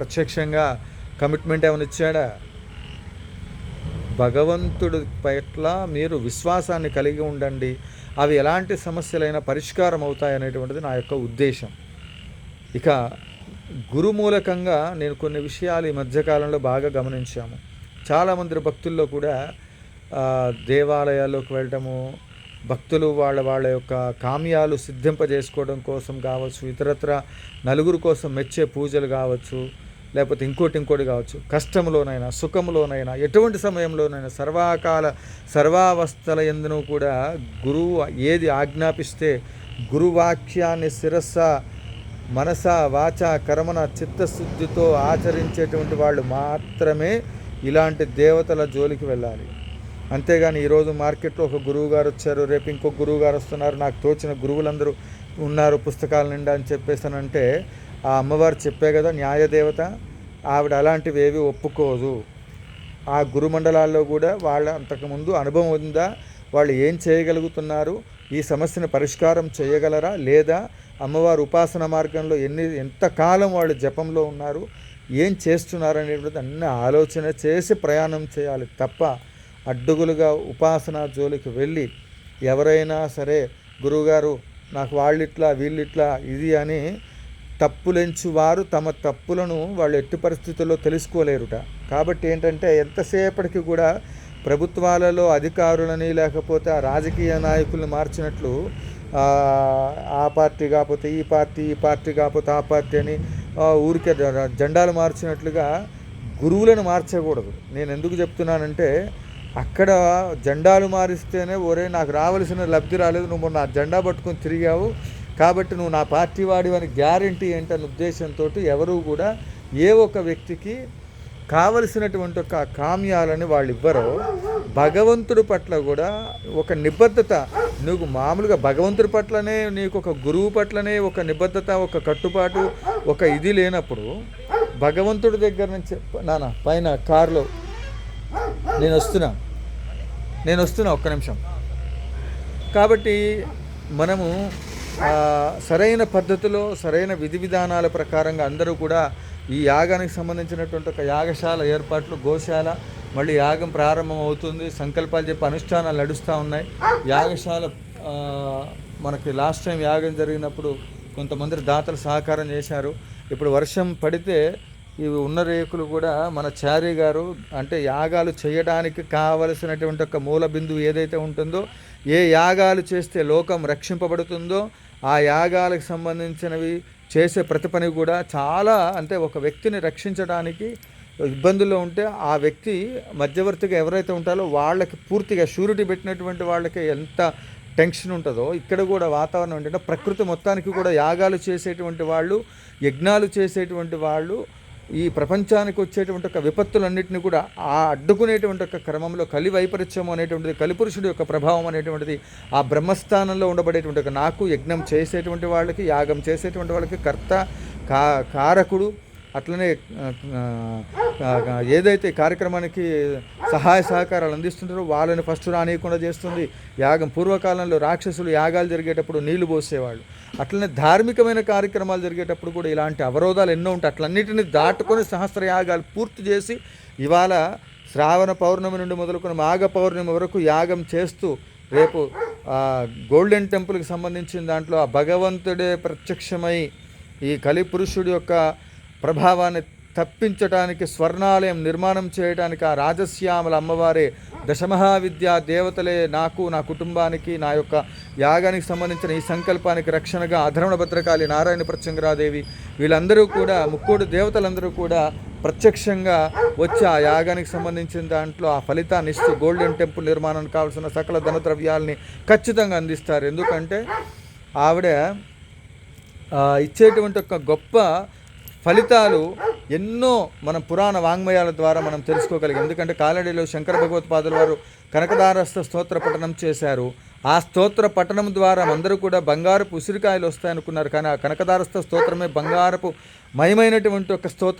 ప్రత్యక్షంగా కమిట్మెంట్ ఏమైనా ఇచ్చాడా? భగవంతుడి పట్ల మీరు విశ్వాసాన్ని కలిగి ఉండండి. అవి ఎలాంటి సమస్యలైనా పరిష్కారం అవుతాయనేటువంటిది నా యొక్క ఉద్దేశం. ఇక గురుమూలకంగా నేను కొన్ని విషయాలు ఈ మధ్యకాలంలో బాగా గమనించాము. చాలామంది భక్తుల్లో కూడా దేవాలయాల్లోకి వెళ్ళటము భక్తులు వాళ్ళ వాళ్ళ యొక్క కామ్యాలు సిద్ధింపజేసుకోవడం కోసం కావచ్చు ఇతరత్ర నలుగురు కోసం మెచ్చే పూజలు కావచ్చు లేకపోతే ఇంకోటి ఇంకోటి కావచ్చు. కష్టంలోనైనా సుఖంలోనైనా ఎటువంటి సమయంలోనైనా సర్వాకాల సర్వావస్థల ఎందును కూడా గురువు ఏది ఆజ్ఞాపిస్తే గురువాక్యాన్ని శిరస్స మనస వాచ కర్మన చిత్తశుద్ధితో ఆచరించేటువంటి వాళ్ళు మాత్రమే ఇలాంటి దేవతల జోలికి వెళ్ళాలి. అంతేగాని ఈరోజు మార్కెట్లో ఒక గురువు గారు వచ్చారు రేపు ఇంకో గురువు గారు వస్తున్నారు నాకు తోచిన గురువులందరూ ఉన్నారు పుస్తకాల నిండా అని చెప్పేసానంటే ఆ అమ్మవారు చెప్పే కదా న్యాయదేవత ఆవిడ అలాంటివి ఏవి ఒప్పుకోదు. ఆ గురుమండలాల్లో కూడా వాళ్ళ అంతకుముందు అనుభవం ఉందా? వాళ్ళు ఏం చేయగలుగుతున్నారు? ఈ సమస్యను పరిష్కారం చేయగలరా? లేదా అమ్మవారు ఉపాసన మార్గంలో ఎన్ని ఎంతకాలం వాళ్ళు జపంలో ఉన్నారు? ఏం చేస్తున్నారు అనేటువంటిది అన్ని ఆలోచన చేసి ప్రయాణం చేయాలి తప్ప అడ్డుగులుగా ఉపాసన జోలికి వెళ్ళి ఎవరైనా సరే గురువుగారు నాకు వాళ్ళిట్లా వీళ్ళిట్లా ఇది అని తప్పులెంచు వారు తమ తప్పులను వాళ్ళు ఎట్టి పరిస్థితుల్లో తెలుసుకోలేరుట. కాబట్టి ఏంటంటే ఎంతసేపటికి కూడా ప్రభుత్వాలలో అధికారులని లేకపోతే ఆ రాజకీయ నాయకుల్ని మార్చినట్లు ఆ, పార్టీ కాకపోతే ఈ పార్టీ ఈ పార్టీ కాకపోతే ఆ పార్టీ అని ఊరికే జెండాలు మార్చినట్లుగా గురువులను మార్చకూడదు. నేను ఎందుకు చెప్తున్నానంటే అక్కడ జెండాలు మారిస్తేనే ఒరే నాకు రావాల్సిన లబ్ధి రాలేదు నువ్వు నా జెండా పట్టుకొని తిరిగావు కాబట్టి నువ్వు నా పార్టీ వాడివని గ్యారంటీ ఏంటన్న ఉద్దేశంతో ఎవరు కూడా ఏ ఒక్క వ్యక్తికి కావలసినటువంటి ఒక కామ్యాలని వాళ్ళు ఇవ్వరో భగవంతుడి పట్ల కూడా ఒక నిబద్ధత. నువ్వు మామూలుగా భగవంతుడి పట్లనే నీకు ఒక గురువు పట్లనే ఒక నిబద్ధత ఒక కట్టుబాటు ఒక ఇది లేనప్పుడు భగవంతుడి దగ్గర నుంచి నాన్న పైన కారులో నేను వస్తున్నా. నేను వస్తున్నా ఒక్క నిమిషం. కాబట్టి మనము సరైన పద్ధతిలో సరైన విధి విధానాల ప్రకారంగా అందరూ కూడా ఈ యాగానికి సంబంధించినటువంటి ఒక యాగశాల ఏర్పాట్లు గోశాల మళ్ళీ యాగం ప్రారంభం అవుతుంది. సంకల్పాలు చెప్పి అనుష్ఠానాలు నడుస్తూ ఉన్నాయి. యాగశాల మనకి లాస్ట్ టైం యాగం జరిగినప్పుడు కొంతమంది దాతలు సహకారం చేశారు. ఇప్పుడు వర్షం పడితే ఇవి ఉన్న రేకులు కూడా మన చారి గారు అంటే యాగాలు చేయడానికి కావలసినటువంటి ఒక మూల బిందువు ఏదైతే ఉంటుందో ఏ యాగాలు చేస్తే లోకం రక్షింపబడుతుందో ఆ యాగాలకు సంబంధించినవి చేసే ప్రతి పని కూడా చాలా అంటే ఒక వ్యక్తిని రక్షించడానికి ఇబ్బందుల్లో ఉంటే ఆ వ్యక్తి మధ్యవర్తిగా ఎవరైతే ఉంటారో వాళ్ళకి పూర్తిగా షూరిటీ పెట్టినటువంటి వాళ్ళకి ఎంత టెన్షన్ ఉంటుందో ఇక్కడ కూడా వాతావరణం ఏంటంటే ప్రకృతి మొత్తానికి కూడా యాగాలు చేసేటువంటి వాళ్ళు యజ్ఞాలు చేసేటువంటి వాళ్ళు ఈ ప్రపంచానికి వచ్చేటువంటి ఒక విపత్తులన్నింటినీ కూడా ఆ అడ్డుకునేటువంటి ఒక క్రమంలో కలి వైపరీత్యం అనేటువంటిది కలిపురుషుడి యొక్క ప్రభావం అనేటువంటిది ఆ బ్రహ్మస్థానంలో ఉండబడేటువంటి ఒక నాకు యజ్ఞం చేసేటువంటి వాళ్ళకి యాగం చేసేటువంటి వాళ్ళకి కర్త కా కారకుడు అట్లనే ఏదైతే కార్యక్రమానికి సహాయ సహకారాలు అందిస్తుంటారో వాళ్ళని ఫస్ట్ రానియకుండా చేస్తుంది. యాగం పూర్వకాలంలో రాక్షసులు యాగాలు జరిగేటప్పుడు నీళ్ళు పోసేవాళ్ళు. అట్లనే ధార్మికమైన కార్యక్రమాలు జరిగేటప్పుడు కూడా ఇలాంటి అవరోధాలు ఎన్నో ఉంటాయి. అట్లన్నిటిని దాటుకొని సహస్ర యాగాలు పూర్తి చేసి ఇవాళ శ్రావణ పౌర్ణమి నుండి మొదలుకొని మాఘ పౌర్ణమి వరకు యాగం చేస్తూ రేపు గోల్డెన్ టెంపుల్కి సంబంధించిన దాంట్లో ఆ భగవంతుడే ప్రత్యక్షమై ఈ కలిపురుషుడి యొక్క ప్రభావాన్ని తప్పించటానికి స్వర్ణాలయం నిర్మాణం చేయడానికి ఆ రాజశ్యామల అమ్మవారే దశమహావిద్యా దేవతలే నాకు నా కుటుంబానికి నా యొక్క యాగానికి సంబంధించిన ఈ సంకల్పానికి రక్షణగా అధర్వణ భద్రకాళి నారాయణ ప్రత్యంగరాదేవి వీళ్ళందరూ కూడా ముక్కోడు దేవతలందరూ కూడా ప్రత్యక్షంగా వచ్చి ఆ యాగానికి సంబంధించిన దాంట్లో ఆ ఫలితాన్ని ఇస్తూ గోల్డెన్ టెంపుల్ నిర్మాణానికి కావాల్సిన సకల ధనద్రవ్యాల్ని ఖచ్చితంగా అందిస్తారు. ఎందుకంటే ఆవిడ ఇచ్చేటువంటి ఒక గొప్ప ఫలితాలు ఎన్నో మన పురాణ వాంగ్మయాల ద్వారా మనం తెలుసుకోగలిగాం. ఎందుకంటే కాలడిలో శంకర భగవత్పాదుల వారు కనకదారస్థ స్తోత్ర పఠనం చేశారు. ఆ స్తోత్ర పఠనం ద్వారా అందరూ కూడా బంగారపు ఉసిరికాయలు వస్తాయనుకున్నారు. కానీ ఆ కనకదారస్థ స్తోత్రమే బంగారపు మయమైనటువంటి ఒక స్తోత్రం